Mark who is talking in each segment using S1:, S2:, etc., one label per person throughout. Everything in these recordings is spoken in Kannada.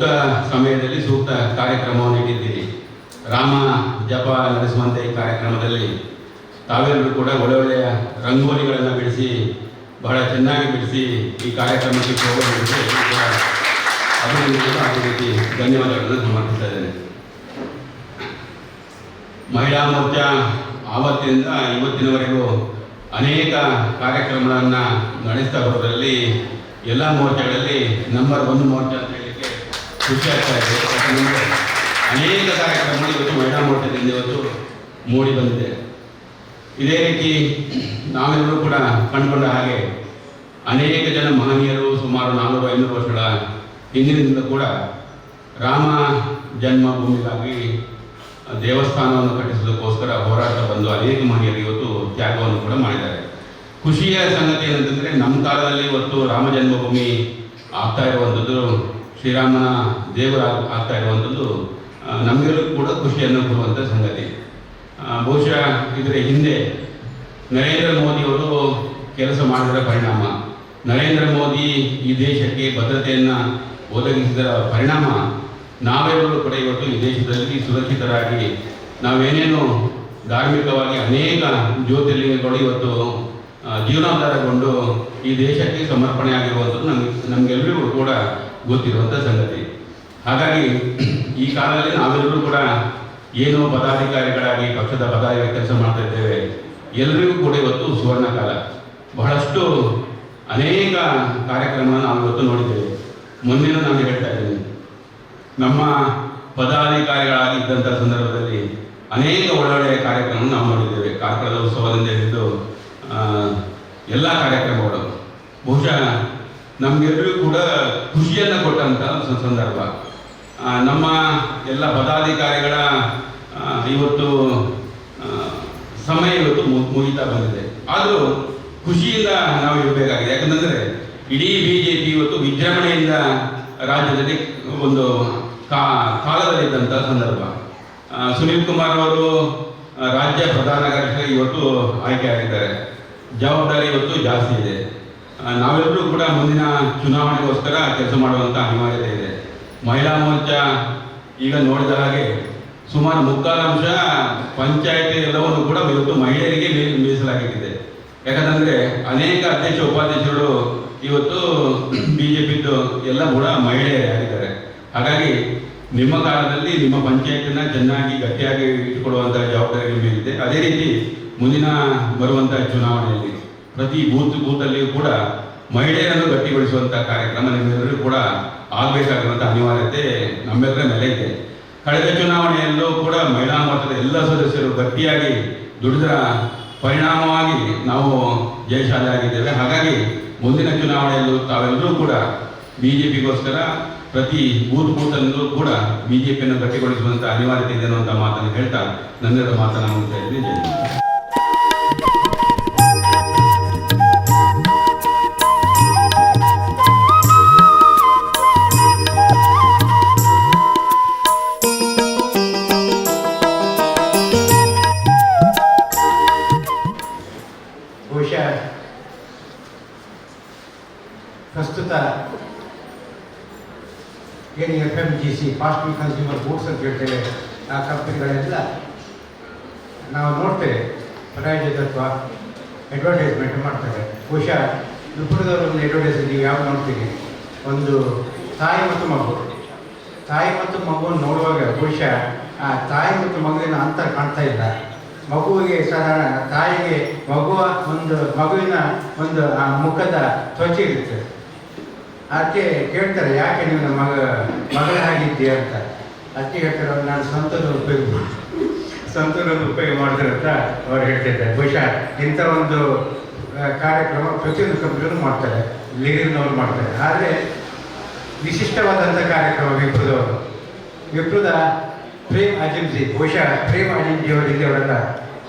S1: ಸೂಕ್ತ ಸಮಯದಲ್ಲಿ ಸೂಕ್ತ ಕಾರ್ಯಕ್ರಮವನ್ನು ಇಟ್ಟಿದ್ದೀರಿ ರಾಮ ಜಪ ನಡೆಸುವಂತೆ ಈ ಕಾರ್ಯಕ್ರಮದಲ್ಲಿ ತಾವೆಲ್ಲರೂ ಕೂಡ ಒಳ್ಳೊಳ್ಳೆಯ ರಂಗೋಲಿಗಳನ್ನು ಬಿಡಿಸಿ, ಬಹಳ ಚೆನ್ನಾಗಿ ಬಿಡಿಸಿ ಈ ಕಾರ್ಯಕ್ರಮಕ್ಕೆ ಅಭಿನಂದನೆಗಳು ಅದೇ ರೀತಿ ಧನ್ಯವಾದಗಳನ್ನು ಸಮರ್ಪಿಸ್ತಾ ಇದ್ದೇನೆ. ಮಹಿಳಾ ಮೋರ್ಚಾ ಆವತ್ತಿನಿಂದ ಇವತ್ತಿನವರೆಗೂ ಅನೇಕ ಕಾರ್ಯಕ್ರಮಗಳನ್ನು ನಡೆಸ್ತಾ ಬರೋದರಲ್ಲಿ ಎಲ್ಲ ಮೋರ್ಚಾಗಳಲ್ಲಿ ನಂಬರ್ ಒನ್ ಮೋರ್ಚಾ ಖುಷಿ ಆಗ್ತಾ ಇದೆ ಅನೇಕ ಕಾರ್ಯಕ್ರಮಗಳು ಇವತ್ತು ಮಹಿಳಾ ಮಟ್ಟದಿಂದ ಇವತ್ತು ಮೂಡಿ ಬಂದಿದೆ ಇದೇ ರೀತಿ ನಾವೆಲ್ಲರೂ ಕೂಡ ಕಂಡುಕೊಂಡ ಹಾಗೆ ಅನೇಕ ಜನ ಮಹನೀಯರು ಸುಮಾರು ನಾನ್ನೂರು ಐನೂರು ವರ್ಷಗಳ ಹಿಂದಿನಿಂದ ಕೂಡ ರಾಮ ಜನ್ಮಭೂಮಿಗಾಗಿ ದೇವಸ್ಥಾನವನ್ನು ಕಟ್ಟಿಸೋದಕ್ಕೋಸ್ಕರ ಹೋರಾಟ ಬಂದು ಅನೇಕ ಮಹನೀಯರು ಇವತ್ತು ತ್ಯಾಗವನ್ನು ಕೂಡ ಮಾಡಿದ್ದಾರೆ. ಖುಷಿಯ ಸಂಗತಿ ಏನಂತಂದರೆ ನಮ್ಮ ಕಾಲದಲ್ಲಿ ಇವತ್ತು ರಾಮ ಜನ್ಮಭೂಮಿ ಆಗ್ತಾ ಇರುವಂಥದ್ದು ಶ್ರೀರಾಮನ ದೇವರ ಆಗ್ತಾ ಇರುವಂಥದ್ದು ನಮಗೆಲ್ಲೂ ಕೂಡ ಖುಷಿಯನ್ನು ಕೊಡುವಂಥ ಸಂಗತಿ. ಬಹುಶಃ ಇದರ ಹಿಂದೆ ನರೇಂದ್ರ ಮೋದಿಯವರು ಕೆಲಸ ಮಾಡಿದ ಪರಿಣಾಮ. ನರೇಂದ್ರ ಮೋದಿ ಈ ದೇಶಕ್ಕೆ ಭದ್ರತೆಯನ್ನು ಒದಗಿಸಿದ ಪರಿಣಾಮ ನಾವೆಲ್ಲರೂ ಕೂಡ ಇವತ್ತು ಈ ದೇಶದಲ್ಲಿ ಸುರಕ್ಷಿತರಾಗಿ ನಾವೇನೇನು ಧಾರ್ಮಿಕವಾಗಿ ಅನೇಕ ಜ್ಯೋತಿರ್ಲಿಂಗಗಳು ಇವತ್ತು ಜೀವನಾಧಾರಗೊಂಡು ಈ ದೇಶಕ್ಕೆ ಸಮರ್ಪಣೆ ಆಗಿರುವಂಥದ್ದು ನಮ್ಗೆ ನಮಗೆಲ್ಲರಿಗೂ ಕೂಡ ಗೊತ್ತಿರುವಂಥ ಸಂಗತಿ. ಹಾಗಾಗಿ ಈ ಕಾಲದಲ್ಲಿ ನಾವೆಲ್ಲರೂ ಕೂಡ ಏನು ಪದಾಧಿಕಾರಿಗಳಾಗಿ, ಪಕ್ಷದ ಪದಾಧಿಕಾರಿ ಕೆಲಸ ಮಾಡ್ತಾ ಇದ್ದೇವೆ. ಎಲ್ಲರಿಗೂ ಕೂಡ ಇವತ್ತು ಸುವರ್ಣ ಕಾಲ. ಬಹಳಷ್ಟು ಅನೇಕ ಕಾರ್ಯಕ್ರಮಗಳನ್ನು ನಾವು ಇವತ್ತು ನೋಡಿದ್ದೇವೆ. ಮುಂದಿನ ನಾನು ಹೇಳ್ತಾ ಇದ್ದೀನಿ. ನಮ್ಮ ಪದಾಧಿಕಾರಿಗಳಾಗಿ ಇದ್ದಂಥ ಸಂದರ್ಭದಲ್ಲಿ ಅನೇಕ ಒಳ್ಳೊಳ್ಳೆಯ ಕಾರ್ಯಕ್ರಮ ನಾವು ನೋಡಿದ್ದೇವೆ. ಕಾರ್ಕಳದ ಉತ್ಸವದಿಂದ ಹಿಡಿದು ಎಲ್ಲ ಕಾರ್ಯಕ್ರಮಗಳು. ಬಹುಶಃ ನಮಗೆಲ್ಲರಿಗೂ ಕೂಡ ಖುಷಿಯನ್ನು ಕೊಟ್ಟಂಥ ಸಂದರ್ಭ. ನಮ್ಮ ಎಲ್ಲ ಪದಾಧಿಕಾರಿಗಳ ಇವತ್ತು ಸಮಯ ಇವತ್ತು ಮುಗಿತಾ ಬಂದಿದೆ. ಆದರೂ ಖುಷಿಯಿಂದ ನಾವು ಇರಬೇಕಾಗಿದೆ. ಯಾಕಂತಂದರೆ ಇಡೀ ಬಿ ಜೆ ಪಿ ಇವತ್ತು ವಿಜೃಂಭಣೆಯಿಂದ ರಾಜ್ಯದಲ್ಲಿ ಒಂದು ಕಾ ಕಾಲದಲ್ಲಿದ್ದಂಥ ಸಂದರ್ಭ. ಸುನೀಲ್ ಕುಮಾರ್ ಅವರು ರಾಜ್ಯ ಪ್ರಧಾನ ಕಾರ್ಯದರ್ಶಿ ಇವತ್ತು ಆಯ್ಕೆ ಆಗಿದ್ದಾರೆ. ಜವಾಬ್ದಾರಿ ಇವತ್ತು ಜಾಸ್ತಿ ಇದೆ. ನಾವೆಲ್ಲರೂ ಕೂಡ ಮುಂದಿನ ಚುನಾವಣೆಗೋಸ್ಕರ ಕೆಲಸ ಮಾಡುವಂಥ ಅನಿವಾರ್ಯತೆ ಇದೆ. ಮಹಿಳಾ ಮೋರ್ಚಾ ಈಗ ನೋಡಿದ ಹಾಗೆ ಸುಮಾರು ಮುಕ್ಕಾಲಾಂಶ ಪಂಚಾಯತಿ ಎಲ್ಲವನ್ನು ಕೂಡ ಇವತ್ತು ಮಹಿಳೆಯರಿಗೆ ಮೀಸಲಾಗಿದೆ ಯಾಕಂದ್ರೆ ಅನೇಕ ಅಧ್ಯಕ್ಷ, ಉಪಾಧ್ಯಕ್ಷರು ಇವತ್ತು ಬಿ ಜೆ ಪಿದ್ದು ಎಲ್ಲ ಕೂಡ ಮಹಿಳೆಯರಾಗಿದ್ದಾರೆ ಹಾಗಾಗಿ ನಿಮ್ಮ ಕಾಲದಲ್ಲಿ ನಿಮ್ಮ ಪಂಚಾಯತಿನ ಚೆನ್ನಾಗಿ ಗಟ್ಟಿಯಾಗಿ ಇಟ್ಟುಕೊಳ್ಳುವಂಥ ಜವಾಬ್ದಾರಿ ಮೇಲಿದೆ. ಅದೇ ರೀತಿ ಮುಂದಿನ ಬರುವಂಥ ಚುನಾವಣೆಯಲ್ಲಿ ಪ್ರತಿ ಬೂತ್ ಬೂತಲ್ಲಿಯೂ ಕೂಡ ಮಹಿಳೆಯರನ್ನು ಗಟ್ಟಿಗೊಳಿಸುವಂತಹ ಕಾರ್ಯಕ್ರಮ ನಿಮ್ಮೆಲ್ಲರೂ ಕೂಡ ಆಗಬೇಕಾಗಿರುವಂಥ ಅನಿವಾರ್ಯತೆ ನಮ್ಮೆಲ್ಲರ ಮೇಲೆ ಇದೆ. ಕಳೆದ ಚುನಾವಣೆಯಲ್ಲೂ ಕೂಡ ಮಹಿಳಾ ಮೋರ್ಚಾದ ಎಲ್ಲ ಸದಸ್ಯರು ಗಟ್ಟಿಯಾಗಿ ದುಡಿದ ಪರಿಣಾಮವಾಗಿ ನಾವು ಜಯಶಾಲಿ ಆಗಿದ್ದೇವೆ ಹಾಗಾಗಿ ಮುಂದಿನ ಚುನಾವಣೆಯಲ್ಲೂ ತಾವೆಲ್ಲರೂ ಕೂಡ ಬಿ ಜೆ ಪಿಗೋಸ್ಕರ ಪ್ರತಿ ಬೂತ್ ಬೂತಲ್ಲೂ ಕೂಡ ಬಿ ಜೆ ಅನಿವಾರ್ಯತೆ ಇದೆ ಅನ್ನುವಂಥ ಮಾತನ್ನು ಹೇಳ್ತಾ ನನ್ನೆಲ್ಲ ಮಾತನ್ನು ಇದ್ದೀನಿ ಜೈ
S2: ತ್ರಿಪುರದವ್ರ ಒಂದು ಅಡ್ವರ್ಟೈಸ್ ನೀವು ಯಾವ್ದು ನೋಡ್ತೀರಿ? ಒಂದು ತಾಯಿ ಮತ್ತು ಮಗು. ತಾಯಿ ಮತ್ತು ಮಗುವನ್ನು ನೋಡುವಾಗ ಬಹುಶಃ, ಆ ತಾಯಿ ಮತ್ತು ಮಗುವಿನ ಅಂತರ ಕಾಣ್ತಾ ಇಲ್ಲ. ಮಗುವಿಗೆ ಸಾಧಾರಣ ತಾಯಿಗೆ ಮಗುವ ಒಂದು, ಮಗುವಿನ ಒಂದು, ಆ ಮುಖದ ತ್ವಚೆ ಇರುತ್ತೆ. ಅದಕ್ಕೆ ಕೇಳ್ತಾರೆ ಯಾಕೆ ನಿಮ್ಮ ಮಗ, ಮಗಳ ಹಾಗಿದ್ದೀಯ ಅಂತ? ಅದಕ್ಕೆ ಹೇಳ್ತಾರೆ ನಾನು ಸ್ವಂತದ ಉಪಯೋಗ ಸ್ವಂತದ ಉಪಯೋಗ ಮಾಡ್ತಾರೆ ಅಂತ ಅವ್ರು ಹೇಳ್ತಿದ್ದಾರೆ. ಬಹುಶಃ ಇಂಥ ಒಂದು ಕಾರ್ಯಕ್ರಮ ಪ್ರತಿಯೊಂದು ಕಂಪ್ನಿಯವರು ಮಾಡ್ತಾರೆ ಲೀಗಲ್ನವ್ರು ಮಾಡ್ತಾರೆ. ಆದರೆ ವಿಶಿಷ್ಟವಾದಂಥ ಕಾರ್ಯಕ್ರಮ ವಿಪ್ರದವರು ವಿಪ್ರದ ಪ್ರೇಮ್ ಅಜಿಂಜಿ ಬಹುಶಃ ಪ್ರೇಮ್ ಅಜಿಂಜಿ ಅವರಿಗೆ ಅವರೆಲ್ಲ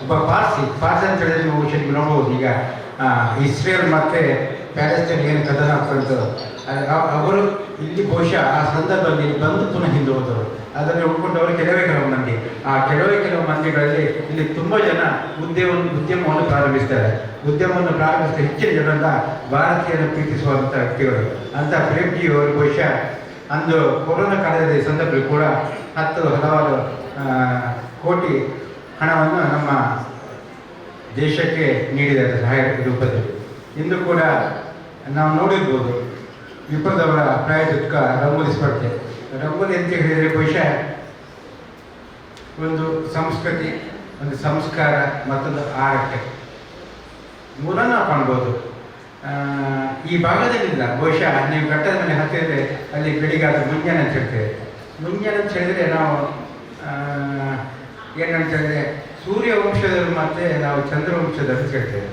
S2: ಒಬ್ಬ ಪಾರ್ಸಿ ಪಾರ್ಸಿ ಅಂತ ಹೇಳಿದ್ರೆ ನೀವು ಬಹುಶಃ ನೀವು ನೋಡ್ಬೋದು. ಈಗ ಇಸ್ರೇಲ್ ಮತ್ತು ಪ್ಯಾಲೆಸ್ಟೈನ್ ಏನು ಕದನ ಆಗ್ತಂತ ಅವರು ಇಲ್ಲಿ ಬಹುಶಃ ಆ ಸಂದರ್ಭದಲ್ಲಿ ಬಂದು ಪುನಃ ಹಿಂದೆ ಹೋದವರು. ಅದನ್ನು ಉಳ್ಕೊಂಡವರು ಕೆಲವೇ ಕೆಲವು ಮಂದಿ. ಆ ಕೆಲವೇ ಕೆಲವು ಮಂದಿಗಳಲ್ಲಿ ಇಲ್ಲಿ ತುಂಬ ಜನ ಉದ್ಯಮವನ್ನು ಉದ್ಯಮವನ್ನು ಪ್ರಾರಂಭಿಸ್ತಾರೆ. ಉದ್ಯಮವನ್ನು ಪ್ರಾರಂಭಿಸಿದ ಹೆಚ್ಚಿನ ಜನರನ್ನ ಭಾರತೀಯರನ್ನು ಪ್ರೀತಿಸುವಂಥ ವ್ಯಕ್ತಿಗಳು. ಅಂತ ಪ್ರೇಮ್ಜಿಯವರು ಬಹುಶಃ ಅಂದು ಕೊರೋನಾ ಕಾಲದ ಸಂದರ್ಭದಲ್ಲಿ ಕೂಡ ಹತ್ತು, ಹಲವಾರು ಕೋಟಿ ಹಣವನ್ನು ನಮ್ಮ ದೇಶಕ್ಕೆ ನೀಡಿದ್ದಾರೆ ಸಹಾಯ ರೂಪದಲ್ಲಿ. ಇಂದು ಕೂಡ ನಾವು ನೋಡಿರ್ಬೋದು ವಿಪದವರ ಪ್ರಾಯೋಜಕ ರಂಗೋಲಿ ಸ್ಪರ್ಧೆ. ರಂಗೋಲಿ ಅಂತ ಹೇಳಿದರೆ ಬಹುಶಃ ಒಂದು ಸಂಸ್ಕೃತಿ, ಒಂದು ಸಂಸ್ಕಾರ ಮತ್ತೊಂದು ಆರಕ್ಕೆ ಮೂಲನ ಕಾಣ್ಬೋದು. ಈ ಭಾಗದಲ್ಲಿಲ್ಲ. ಬಹುಶಃ ನೀವು ಘಟ್ಟದ ಮೇಲೆ ಹತ್ತಿದ್ರೆ ಅಲ್ಲಿ ಬೆಳಿಗ್ಗೆ ಅದು ಮುಂಜಾನೆ ಅಂತ ಹೇಳ್ತೇವೆ. ಮುಂಜಾನೆ ಅಂತ ಹೇಳಿದ್ರೆ ನಾವು ಏನಂತ ಹೇಳಿದ್ರೆ ಸೂರ್ಯ ವಂಶದವರು ಮತ್ತೆ ನಾವು ಚಂದ್ರವಂಶದವರು ಅಂತ ಹೇಳ್ತೇವೆ.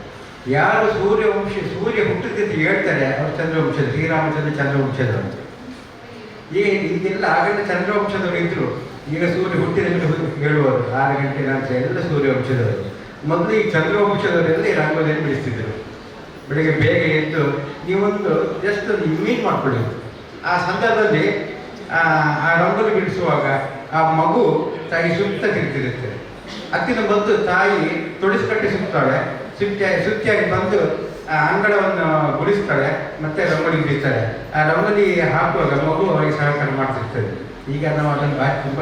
S2: ಯಾರು ಸೂರ್ಯ ವಂಶ, ಸೂರ್ಯ ಹುಟ್ಟುತ್ತಿದ್ದು ಹೇಳ್ತಾರೆ, ಅವರು ಚಂದ್ರವಂಶದ ಶ್ರೀರಾಮಚಂದ್ರ ಚಂದ್ರವಂಶದವರು ಈಗ ಇದೆಲ್ಲ ಆಗಲೇ ಚಂದ್ರವಂಶದವರು ಇದ್ರು. ಈಗ ಸೂರ್ಯ ಹುಟ್ಟಿದ ಹೇಳುವರು ಆರು ಗಂಟೆ ನಂತರ ಎಲ್ಲ ಸೂರ್ಯವಂಶದವರು ಮೊದಲು ಈ ಚಂದ್ರವಂಶದವರೆಲ್ಲ ರಂಗೋಲಿಯನ್ನು ಬಿಡಿಸ್ತಿದ್ರು. ಬೆಳಿಗ್ಗೆ ಬೇಗ ಎದ್ದು ನೀವೊಂದು ಜಸ್ಟ್ ಒಂದು ಇಮೇಜ್ ಮಾಡ್ಕೊಳ್ಳಿ. ಆ ಸಂದರ್ಭದಲ್ಲಿ, ಆ ರಂಗೋಲಿ ಬಿಡಿಸುವಾಗ ಆ ಮಗು ತಾಯಿ ಸುತ್ತ ತಿರುತ್ತಿರುತ್ತೆ ಅತ್ತಿನ ಬಂದು ತಾಯಿ ತೊಡಿಸ್ಕಟ್ಟಿ ಸುತ್ತಾಳೆ. ಸುತ್ತಿಯಾಗಿ ಸುತ್ತಿಯಾಗಿ ಬಂದು ಅಂಗಳವನ್ನು ಗುಡಿಸ್ತಾರೆ, ಮತ್ತೆ ರಂಗೋಲಿ ಬಿಡ್ತಾರೆ ಆ ರಂಗೋಲಿ ಹಾಕುವಾಗ ಮಗು ಅವರಿಗೆ ಸಹಕಾರ ಮಾಡ್ತಿರ್ತದೆ. ಈಗ ನಾವು ಅದನ್ನು ಬಾರಿ ತುಂಬ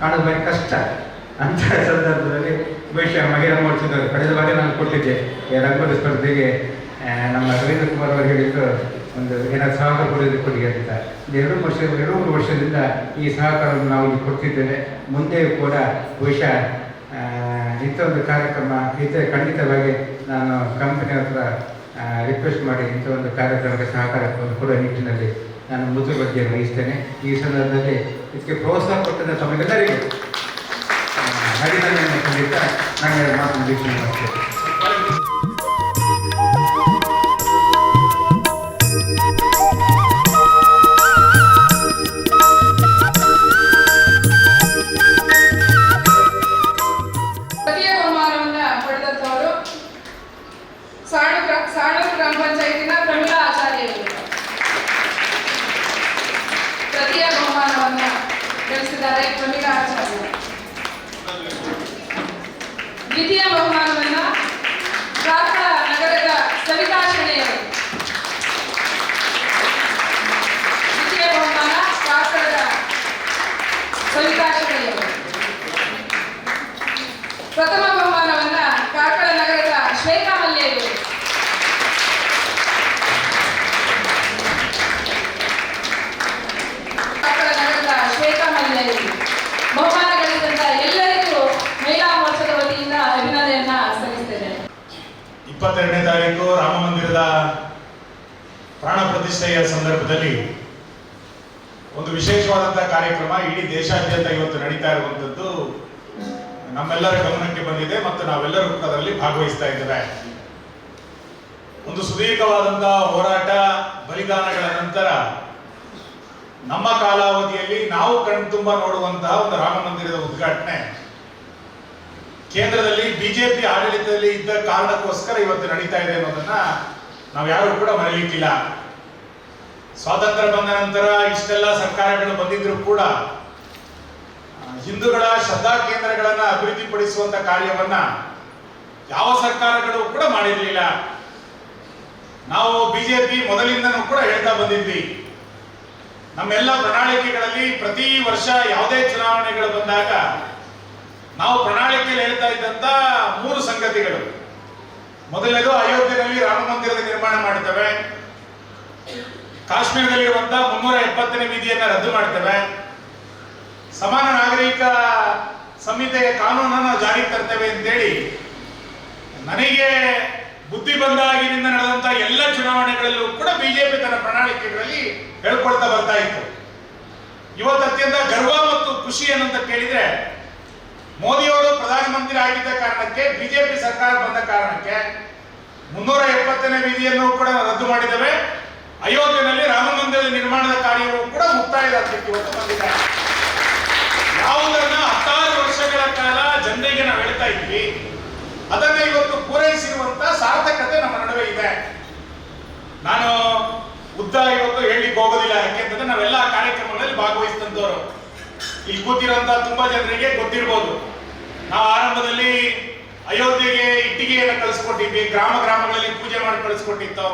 S2: ಕಾಣೋದು ಬಾರಿ ಕಷ್ಟ. ಅಂತ ಸಂದರ್ಭದಲ್ಲಿ ಬಹುಶಃ ಮಹಿಳಾ ಮೋರ್ಚಾದವರು ಕಳೆದ ಬಾರಿ ನಾನು ಕೊಟ್ಟಿದ್ದೆ. ಈ ರಂಗೋಲಿ ಸ್ಪರ್ಧೆಗೆ ನಮ್ಮ ರವೀಂದ್ರ ಕುಮಾರ್ ಅವರು ಹೇಳಿದ್ದು ಒಂದು ಏನಾದ್ರು ಸಹಕಾರ ಕೊಡೋದು ಕೊಡಿ ಅಂತ. ಎರಡು ವರ್ಷ, ಎರಡು ಮೂರು ವರ್ಷದಿಂದ ಈ ಸಹಕಾರವನ್ನು ನಾವು ಇಲ್ಲಿ ಕೊಡ್ತಿದ್ದೇವೆ. ಮುಂದೆಯೂ ಕೂಡ ಬಹುಶಃ ಇಂಥ ಒಂದು ಕಾರ್ಯಕ್ರಮ ಇದ್ದರೆ ಖಂಡಿತವಾಗಿ ನಾನು ಕಂಪನಿ ಹತ್ರ ರಿಕ್ವೆಸ್ಟ್ ಮಾಡಿ ಇಂಥ ಒಂದು ಕಾರ್ಯಕ್ರಮಕ್ಕೆ ಸಹಕಾರ ಕೊಡುವ ನಿಟ್ಟಿನಲ್ಲಿ ನಾನು ಮುತುವರ್ಜಿಯನ್ನು ವಹಿಸ್ತೇನೆ. ಈ ಸಂದರ್ಭದಲ್ಲಿ ಇದಕ್ಕೆ ಪ್ರೋತ್ಸಾಹ ಕೊಟ್ಟಂಥ ಆ, ಅಭಿನಂದನೆ ಖಂಡಿತ ನನಗೆ ಮಾತು ಮುಗಿಸಿ ಮಾಡ್ತೇನೆ.
S3: ద్వితీయ
S4: ಇಪ್ಪತ್ತೆರಡನೇ ತಾರೀಕು ರಾಮ ಮಂದಿರದ ಪ್ರಾಣ ಪ್ರತಿಷ್ಠೆಯ ಸಂದರ್ಭದಲ್ಲಿ ಒಂದು ವಿಶೇಷವಾದಂತಹ ಕಾರ್ಯಕ್ರಮ ಇಡೀ ದೇಶಾದ್ಯಂತ ಇವತ್ತು ನಡೀತಾ ಇರುವಂತದ್ದು ನಮ್ಮೆಲ್ಲರ ಗಮನಕ್ಕೆ ಬಂದಿದೆ ಮತ್ತು ನಾವೆಲ್ಲರೂ ಕೂಡ ಅದರಲ್ಲಿ ಭಾಗವಹಿಸ್ತಾ ಇದ್ದೇವೆ. ಒಂದು ಸುದೀರ್ಘವಾದಂತಹ ಹೋರಾಟ, ಬಲಿದಾನಗಳ ನಂತರ ನಮ್ಮ ಕಾಲಾವಧಿಯಲ್ಲಿ ನಾವು ಕಣ್ತುಂಬ ನೋಡುವಂತಹ ಒಂದು ರಾಮ ಮಂದಿರದ ಉದ್ಘಾಟನೆ. ಕೇಂದ್ರದಲ್ಲಿ ಬಿಜೆಪಿ ಆಡಳಿತದಲ್ಲಿ ಇದ್ದ ಕಾರಣಕ್ಕೋಸ್ಕರ ಇವತ್ತು ನಡೀತಾ ಇದೆ ಅನ್ನೋದನ್ನ ನಾವು ಯಾರು ಕೂಡ ಮರೆಯಲಿಕ್ಕಿಲ್ಲ. ಸ್ವಾತಂತ್ರ್ಯ ಬಂದ ನಂತರ ಇಷ್ಟೆಲ್ಲ ಸರ್ಕಾರಗಳು ಬಂದಿದ್ರು ಕೂಡ ಹಿಂದೂಗಳ ಶ್ರದ್ಧಾ ಕೇಂದ್ರಗಳನ್ನ ಅಭಿವೃದ್ಧಿಪಡಿಸುವಂತ ಕಾರ್ಯವನ್ನ ಯಾವ ಸರ್ಕಾರಗಳು ಕೂಡ ಮಾಡಿರಲಿಲ್ಲ. ನಾವು ಬಿಜೆಪಿ ಮೊದಲಿಂದನೂ ಕೂಡ ಹೇಳ್ತಾ ಬಂದಿದ್ವಿ. ನಮ್ಮೆಲ್ಲ ಪ್ರಣಾಳಿಕೆಗಳಲ್ಲಿ ಪ್ರತಿ ವರ್ಷ ಯಾವುದೇ ಚುನಾವಣೆಗಳು ಬಂದಾಗ ನಾವು ಪ್ರಣಾಳಿಕೆಯಲ್ಲಿ ಹೇಳ್ತಾ ಇದ್ದಂತ ಮೂರು ಸಂಗತಿಗಳು. ಮೊದಲನೇದು ಅಯೋಧ್ಯೆಯಲ್ಲಿ ರಾಮ ಮಂದಿರದ ನಿರ್ಮಾಣ ಮಾಡ್ತೇವೆ. ಕಾಶ್ಮೀರದಲ್ಲಿರುವಂತಹ ಮುನ್ನೂರ ಎಪ್ಪತ್ತನೇ ವಿಧಿಯನ್ನ ರದ್ದು ಮಾಡ್ತೇವೆ. ಸಮಾನ ನಾಗರಿಕ ಸಂಹಿತೆಯ ಕಾನೂನನ್ನು ಜಾರಿಗೆ ತರ್ತೇವೆ ಅಂತೇಳಿ ನನಗೆ ಬುದ್ಧಿ ಬಂದಾಗಿನಿಂದ ನಡೆದಂತ ಎಲ್ಲ ಚುನಾವಣೆಗಳಲ್ಲೂ ಕೂಡ ಬಿಜೆಪಿ ತನ್ನ ಪ್ರಣಾಳಿಕೆಗಳಲ್ಲಿ ಹೇಳ್ಕೊಳ್ತಾ ಬರ್ತಾ ಇತ್ತು. ಇವತ್ತು ಅತ್ಯಂತ ಗರ್ವ ಮತ್ತು ಖುಷಿ ಏನಂತ ಕೇಳಿದ್ರೆ ಮೋದಿಯವರು ಪ್ರಧಾನಮಂತ್ರಿ ಆಗಿದ್ದ ಕಾರಣಕ್ಕೆ ಬಿಜೆಪಿ ಸರ್ಕಾರ ಬಂದ ಕಾರಣಕ್ಕೆ ಮುನ್ನೂರ ಎಪ್ಪತ್ತನೇ ವಿಧಿಯನ್ನು ಕೂಡ ರದ್ದು ಮಾಡಿದ್ದೇವೆ. ಅಯೋಧ್ಯೆಯಲ್ಲಿ ರಾಮ ಮಂದಿರದ ನಿರ್ಮಾಣದ ಕಾರ್ಯವು ಕೂಡ ಮುಕ್ತಾಯದ ಅಂತ ಇವತ್ತು ಬಂದಿದೆ ಯಾವುದನ್ನ ಹತ್ತಾರು ವರ್ಷಗಳ ಕಾಲ ಜನರಿಗೆ ನಾವು ಹೇಳ್ತಾ ಇದ್ವಿ. ಅದನ್ನ ಇವತ್ತು ಪೂರೈಸಿರುವಂತ ಸಾರ್ಥಕತೆ ನಮ್ಮ ನಡುವೆ ಇದೆ. ನಾನು ಉದ್ದ ಇವತ್ತು ಹೇಳಲಿಕ್ಕೆ ಹೋಗೋದಿಲ್ಲ. ಯಾಕೆಂತಂದ್ರೆ ನಾವೆಲ್ಲ ಕಾರ್ಯಕ್ರಮಗಳಲ್ಲಿ ಭಾಗವಹಿಸಿದಂತವರು. ಇಲ್ಲಿ ಕೂತಿರೋಂತ ತುಂಬಾ ಜನರಿಗೆ ಗೊತ್ತಿರ್ಬೋದು. ನಾವು ಆರಂಭದಲ್ಲಿ ಅಯೋಧ್ಯೆಗೆ ಇಟ್ಟಿಗೆಯನ್ನು ಕಳಿಸ್ಕೊಟ್ಟಿದ್ವಿ, ಗ್ರಾಮ ಗ್ರಾಮಗಳಲ್ಲಿ ಪೂಜೆ ಮಾಡಿ ಕಳಿಸ್ಕೊಟ್ಟಿತ್ತು.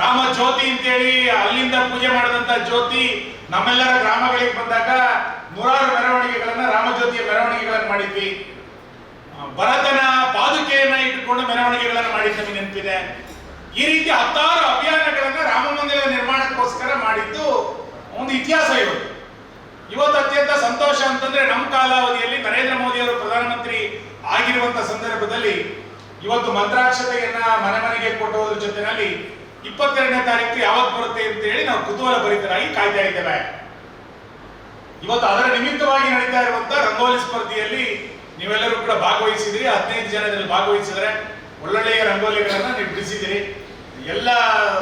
S4: ರಾಮ ಜ್ಯೋತಿ ಅಂತೇಳಿ ಅಲ್ಲಿಂದ ಪೂಜೆ ಮಾಡಿದಂತ ಜ್ಯೋತಿ ನಮ್ಮೆಲ್ಲರ ಗ್ರಾಮಗಳಿಗೆ ಬಂದಾಗ ನೂರಾರು ಮೆರವಣಿಗೆಗಳನ್ನ ರಾಮಜ್ಯೋತಿಯ ಮೆರವಣಿಗೆಗಳನ್ನು ಮಾಡಿದ್ವಿ. ಭರತನ ಪಾದುಕೆಯನ್ನ ಇಟ್ಟುಕೊಂಡು ಮೆರವಣಿಗೆಗಳನ್ನು ಮಾಡಿದ್ದು ನೆನಪಿದೆ. ಈ ರೀತಿ ಹತ್ತಾರು ಅಭಿಯಾನಗಳನ್ನ ರಾಮ ಮಂದಿರ ನಿರ್ಮಾಣಕ್ಕೋಸ್ಕರ ಮಾಡಿದ್ದು ಒಂದು ಇತಿಹಾಸ ಇವತ್ತು ಇವತ್ತು ಅತ್ಯಂತ ಸಂತೋಷ ಅಂತಂದ್ರೆ ನಮ್ಮ ಕಾಲಾವಧಿಯಲ್ಲಿ ನರೇಂದ್ರ ಮೋದಿ ಅವರು ಪ್ರಧಾನಮಂತ್ರಿ ಆಗಿರುವಂತ ಸಂದರ್ಭದಲ್ಲಿ ಇವತ್ತು ಮಂತ್ರಾಕ್ಷತೆಯನ್ನ ಮನೆ ಮನೆಗೆ ಕೊಟ್ಟುವುದರ ಜೊತೆನಲ್ಲಿ ಇಪ್ಪತ್ತೆರಡನೇ ತಾರೀಕು ಯಾವತ್ತು ಬರುತ್ತೆ ಅಂತ ಹೇಳಿ ನಾವು ಕುತೂಹಲ ಭರಿತರಾಗಿ ಕಾಯ್ತಾ ಇದ್ದೇವೆ. ಇವತ್ತು ಅದರ ನಿಮಿತ್ತವಾಗಿ ನಡೀತಾ ಇರುವಂತ ರಂಗೋಲಿ ಸ್ಪರ್ಧೆಯಲ್ಲಿ ನೀವೆಲ್ಲರೂ ಕೂಡ ಭಾಗವಹಿಸಿದಿರಿ. ಹದಿನೈದು ಜನ ಇದರಲ್ಲಿ ಭಾಗವಹಿಸಿದ್ರೆ ಒಳ್ಳೊಳ್ಳೆಯ ರಂಗೋಲಿಗಳನ್ನ ನೀವು ಬಿಡಿಸಿದಿರಿ ಎಲ್ಲ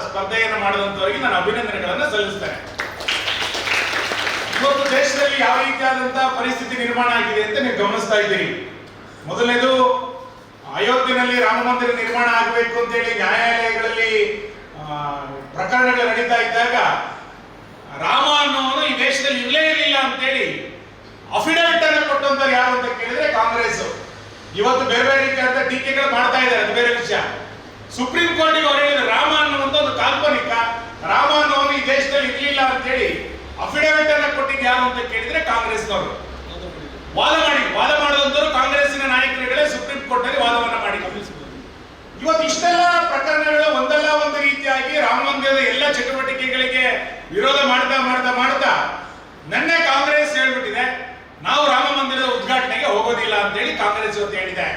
S4: ಸ್ಪರ್ಧೆಯನ್ನು ಮಾಡಿದಂತವರಿಗೆ ನಾನು ಅಭಿನಂದನೆಗಳನ್ನು ಸಲ್ಲಿಸ್ತೇನೆ. ಇವತ್ತು ದೇಶದಲ್ಲಿ ಯಾವ ರೀತಿಯಾದಂತಹ ಪರಿಸ್ಥಿತಿ ನಿರ್ಮಾಣ ಆಗಿದೆ ಅಂತ ನೀವು ಗಮನಿಸ್ತಾ ಇದ್ದೀರಿ. ಮೊದಲನೇದು ಅಯೋಧ್ಯೆಯಲ್ಲಿ ರಾಮ ಮಂದಿರ ನಿರ್ಮಾಣ ಆಗಬೇಕು ಅಂತ ಹೇಳಿ ನ್ಯಾಯಾಲಯಗಳಲ್ಲಿ ಪ್ರಕರಣಗಳು ನಡೀತಾ ಇದ್ದಾಗ ರಾಮ ಅನ್ನೋನು ಈ ದೇಶದಲ್ಲಿ ಇಲ್ಲೇ ಇರಲಿಲ್ಲ ಅಂತೇಳಿ ಅಫಿಡವಿಟ್ ಅನ್ನು ಕೊಟ್ಟಂತಾರೆ ಯಾರು ಅಂತ ಕೇಳಿದ್ರೆ ಕಾಂಗ್ರೆಸ್. ಇವತ್ತು ಬೇರೆ ಬೇರೆ ರೀತಿಯಾದ ಟೀಕೆಗಳು ಮಾಡ್ತಾ ಇದ್ದಾರೆ, ಅದು ಬೇರೆ ವಿಷಯ. ಸುಪ್ರೀಂ ಕೋರ್ಟಿಗೆ ಅವ್ರು ಹೇಳಿದ್ರು ರಾಮ ಅನ್ನೋ ಒಂದು ಕಾಲ್ಪನಿಕ, ರಾಮ ಅನ್ನೋನು ಈ ದೇಶದಲ್ಲಿ ಇರಲಿಲ್ಲ ಅನ್ನ ಕೊಟ್ಟಿದ್ದು ಅಂತ ಕೇಳಿದ್ರೆ ಕಾಂಗ್ರೆಸ್ನವರು. ವಾದ ಮಾಡಿ, ವಾದ ಮಾಡುವಂತರು ಕಾಂಗ್ರೆಸ್ಸಿನ ನಾಯಕರುಗಳೇ ಸುಪ್ರೀಂ ಕೋರ್ಟ್ನಲ್ಲಿ ವಾದವನ್ನ ಮಾಡಿ ಇವತ್ತು ಇಷ್ಟೆಲ್ಲ ಪ್ರಕರಣಗಳು ಒಂದಲ್ಲ ಒಂದು ರೀತಿಯಾಗಿ ರಾಮ ಮಂದಿರದ ಎಲ್ಲ ಚಟುವಟಿಕೆಗಳಿಗೆ ವಿರೋಧ ಮಾಡ್ತಾ ಮಾಡ್ತಾ ಮಾಡ್ತಾ ನನ್ನೆ ಕಾಂಗ್ರೆಸ್ ಹೇಳ್ಬಿಟ್ಟಿದೆ, ನಾವು ರಾಮ ಮಂದಿರದ ಉದ್ಘಾಟನೆಗೆ ಹೋಗೋದಿಲ್ಲ ಅಂತ ಹೇಳಿ ಕಾಂಗ್ರೆಸ್ ಇವತ್ತು ಹೇಳಿದೆ.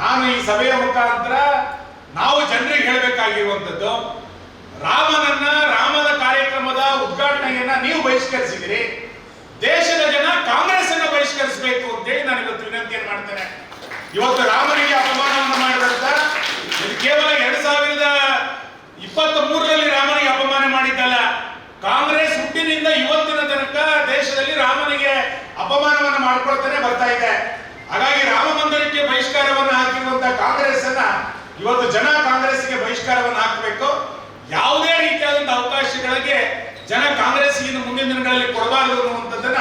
S4: ನಾನು ಈ ಸಭೆಯ ಮುಖಾಂತರ ನಾವು ಜನರಿಗೆ ಹೇಳಬೇಕಾಗಿರುವಂತದ್ದು ರಾಮನನ್ನ ರಾಮದ ಕಾರ್ಯಕ್ರಮದ ಉದ್ಘಾಟನೆಯನ್ನ ನೀವು ಬಹಿಷ್ಕರಿಸಿದಿರಿ ದೇಶದ ಜನ ಕಾಂಗ್ರೆಸ್ ಅನ್ನ ಬಹಿಷ್ಕರಿಸಬೇಕು ಅಂತೇಳಿ ನಾನು ಇವತ್ತು ವಿನಂತಿಯನ್ನು ಮಾಡ್ತೇನೆ. ಇವತ್ತು ರಾಮನಿಗೆ ಅಪಮಾನವನ್ನು ಮಾಡಿದಂತ, ಇದು ಕೇವಲ ಎರಡ್ ಸಾವಿರದ ಇಪ್ಪತ್ತ ಮೂರರಲ್ಲಿ ರಾಮನಿಗೆ ಅಪಮಾನ ಮಾಡಿದ್ದಲ್ಲ. ಕಾಂಗ್ರೆಸ್ ಹುಟ್ಟಿನಿಂದ ಇವತ್ತಿನ ತನಕ ದೇಶದಲ್ಲಿ ರಾಮನಿಗೆ ಅಪಮಾನವನ್ನು ಮಾಡ್ಕೊಳ್ತಾನೆ ಬರ್ತಾ ಇದೆ. ಹಾಗಾಗಿ ರಾಮ ಮಂದಿರಕ್ಕೆ ಬಹಿಷ್ಕಾರವನ್ನು ಹಾಕಿರುವಂತಹ ಕಾಂಗ್ರೆಸ್ ಅನ್ನ ಇವತ್ತು ಜನ ಕಾಂಗ್ರೆಸ್ಗೆ ಬಹಿಷ್ಕಾರವನ್ನು ಹಾಕಬೇಕು. ಯಾವುದೇ ರೀತಿಯಾದಂತಹ ಅವಕಾಶಗಳಿಗೆ ಜನ ಕಾಂಗ್ರೆಸ್ ಇನ್ನು ಮುಂದಿನ ದಿನಗಳಲ್ಲಿ ಕೊಡಬಾರದು ಅನ್ನುವಂಥದ್ದನ್ನ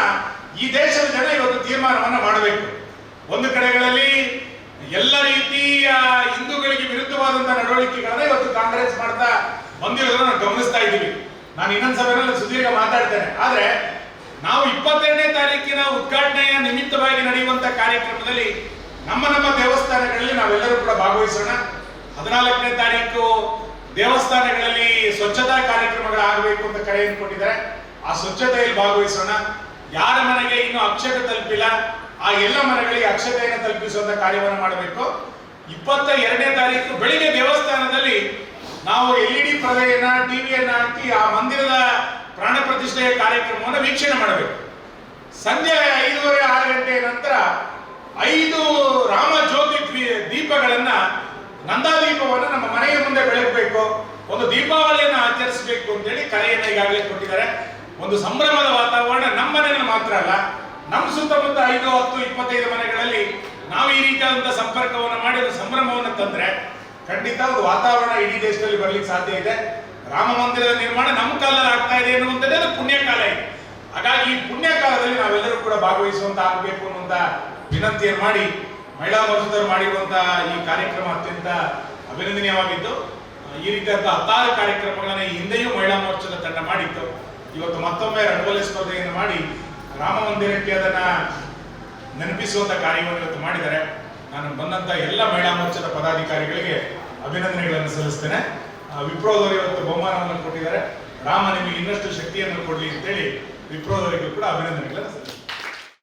S4: ಈ ದೇಶದ ಜನ ಇವತ್ತು ತೀರ್ಮಾನವನ್ನ ಮಾಡಬೇಕು. ಒಂದು ಕಡೆಗಳಲ್ಲಿ ಎಲ್ಲ ರೀತಿಯ ಹಿಂದೂಗಳಿಗೆ ವಿರುದ್ಧವಾದಂತಹ ನಡವಳಿಕೆಗಳನ್ನ ಇವತ್ತು ಕಾಂಗ್ರೆಸ್ ಮಾಡ್ತಾ ಬಂದಿರೋದನ್ನ ಗಮನಿಸ್ತಾ ಇದ್ದೀವಿ. ನಾನು ಇನ್ನೊಂದು ಸಭೆಯಲ್ಲಿ ಸುದೀರ್ಘ ಮಾತಾಡ್ತೇನೆ. ಆದ್ರೆ ನಾವು ಇಪ್ಪತ್ತೆರಡನೇ ತಾರೀಕಿನ ಉದ್ಘಾಟನೆಯ ನಿಮಿತ್ತವಾಗಿ ನಡೆಯುವಂತಹ ಕಾರ್ಯಕ್ರಮದಲ್ಲಿ ನಮ್ಮ ನಮ್ಮ ದೇವಸ್ಥಾನಗಳಲ್ಲಿ ನಾವೆಲ್ಲರೂ ಕೂಡ ಭಾಗವಹಿಸೋಣ. ಹದಿನಾಲ್ಕನೇ ತಾರೀಕು ದೇವಸ್ಥಾನಗಳಲ್ಲಿ ಸ್ವಚ್ಛತಾ ಕಾರ್ಯಕ್ರಮಗಳು ಆಗಬೇಕು ಅಂತ ಕರೆಯನ್ನು ಕೊಟ್ಟಿದ್ದಾರೆ. ಆ ಸ್ವಚ್ಛತೆಯಲ್ಲಿ ಭಾಗವಹಿಸೋಣ. ಯಾರ ಮನೆಗೆ ಇನ್ನು ಅಕ್ಷತೆ ತಲುಪಿಲ್ಲ, ಆ ಎಲ್ಲ ಮನೆಗಳಿಗೆ ಅಕ್ಷತೆಯನ್ನು ತಲುಪಿಸುವಂತ ಕಾರ್ಯವನ್ನು ಮಾಡಬೇಕು. ಇಪ್ಪತ್ತ ಎರಡನೇ ತಾರೀಕು ಬೆಳಿಗ್ಗೆ ದೇವಸ್ಥಾನದಲ್ಲಿ ನಾವು ಎಲ್ ಇ ಡಿ ಪರದೆಯನ್ನ ಟಿವಿಯನ್ನ ಹಾಕಿ ಆ ಮಂದಿರದ ಪ್ರಾಣ ಪ್ರತಿಷ್ಠೆಯ ಕಾರ್ಯಕ್ರಮವನ್ನು ವೀಕ್ಷಣೆ ಮಾಡಬೇಕು. ಸಂಜೆ ಐದೂವರೆ ಆರು ಗಂಟೆಯ ನಂತರ ಐದು ರಾಮ ಜ್ಯೋತಿ ದೀಪಗಳನ್ನ ನಂದಾದೀಪವನ್ನು ನಮ್ಮ ಮನೆಯ ಮುಂದೆ ಬೆಳಗಬೇಕು, ಒಂದು ದೀಪಾವಳಿಯನ್ನು ಆಚರಿಸಬೇಕು ಅಂತೇಳಿ ಕರೆಯನ್ನು ಈಗಾಗಲೇ ಕೊಟ್ಟಿದ್ದಾರೆ. ಒಂದು ಸಂಭ್ರಮದ ವಾತಾವರಣ ನಮ್ಮ ಮನೆಯಲ್ಲಿ ಮಾತ್ರ ಅಲ್ಲ, ನಮ್ಮ ಸುತ್ತಮುತ್ತ ಐದು, ಹತ್ತು, ಇಪ್ಪತ್ತೈದು ಮನೆಗಳಲ್ಲಿ ನಾವು ಈ ರೀತಿಯಾದಂತಹ ಸಂಪರ್ಕವನ್ನು ಮಾಡಿ ಒಂದು ಸಂಭ್ರಮವನ್ನು ತಂದ್ರೆ ಖಂಡಿತ ಒಂದು ವಾತಾವರಣ ಇಡೀ ದೇಶದಲ್ಲಿ ಬರಲಿಕ್ಕೆ ಸಾಧ್ಯ ಇದೆ. ರಾಮ ಮಂದಿರದ ನಿರ್ಮಾಣ ನಮ್ಮ ಕಾಲದಲ್ಲಿ ಆಗ್ತಾ ಇದೆ ಅನ್ನುವಂಥದ್ದೇ ಅದು ಪುಣ್ಯಕಾಲ ಇದೆ. ಹಾಗಾಗಿ ಈ ಪುಣ್ಯಕಾಲದಲ್ಲಿ ನಾವೆಲ್ಲರೂ ಕೂಡ ಭಾಗವಹಿಸುವಂತ ಆಗಬೇಕು ಅನ್ನುವಂಥ ವಿನಂತಿಯನ್ನು ಮಾಡಿ ಮಹಿಳಾ ಮೋರ್ಚಾದವರು ಮಾಡಿರುವಂತಹ ಈ ಕಾರ್ಯಕ್ರಮ ಅತ್ಯಂತ ಅಭಿನಂದನೀಯವಾಗಿದ್ದು ಈ ರೀತಿಯಾದ ಹತ್ತಾರು ಕಾರ್ಯಕ್ರಮಗಳನ್ನ ಹಿಂದೆಯೂ ಮಹಿಳಾ ಮೋರ್ಚಾದ ತಂಡ ಮಾಡಿತ್ತು. ಇವತ್ತು ಮತ್ತೊಮ್ಮೆ ರಂಗೋಲಿ ಸ್ಪರ್ಧೆಯನ್ನು ಮಾಡಿ ರಾಮ ಮಂದಿರಕ್ಕೆ ಅದನ್ನ ನೆನಪಿಸುವಂತ ಕಾರ್ಯವನ್ನು ಇವತ್ತು ಮಾಡಿದ್ದಾರೆ. ನಾನು ಬಂದಂತ ಎಲ್ಲ ಮಹಿಳಾ ಮೋರ್ಚಾದ ಪದಾಧಿಕಾರಿಗಳಿಗೆ ಅಭಿನಂದನೆಗಳನ್ನು ಸಲ್ಲಿಸ್ತೇನೆ. ವಿಪ್ರೋದವರು ಇವತ್ತು ಬಹುಮಾನವನ್ನು ಕೊಟ್ಟಿದ್ದಾರೆ. ರಾಮ ನಿಮಗೆ ಇನ್ನಷ್ಟು ಶಕ್ತಿಯನ್ನು ಕೊಡಲಿ ಅಂತೇಳಿ ವಿಪ್ರೋದವರಿಗೂ ಕೂಡ ಅಭಿನಂದನೆಗಳನ್ನು ಸಲ್ಲಿಸ್ತೇನೆ.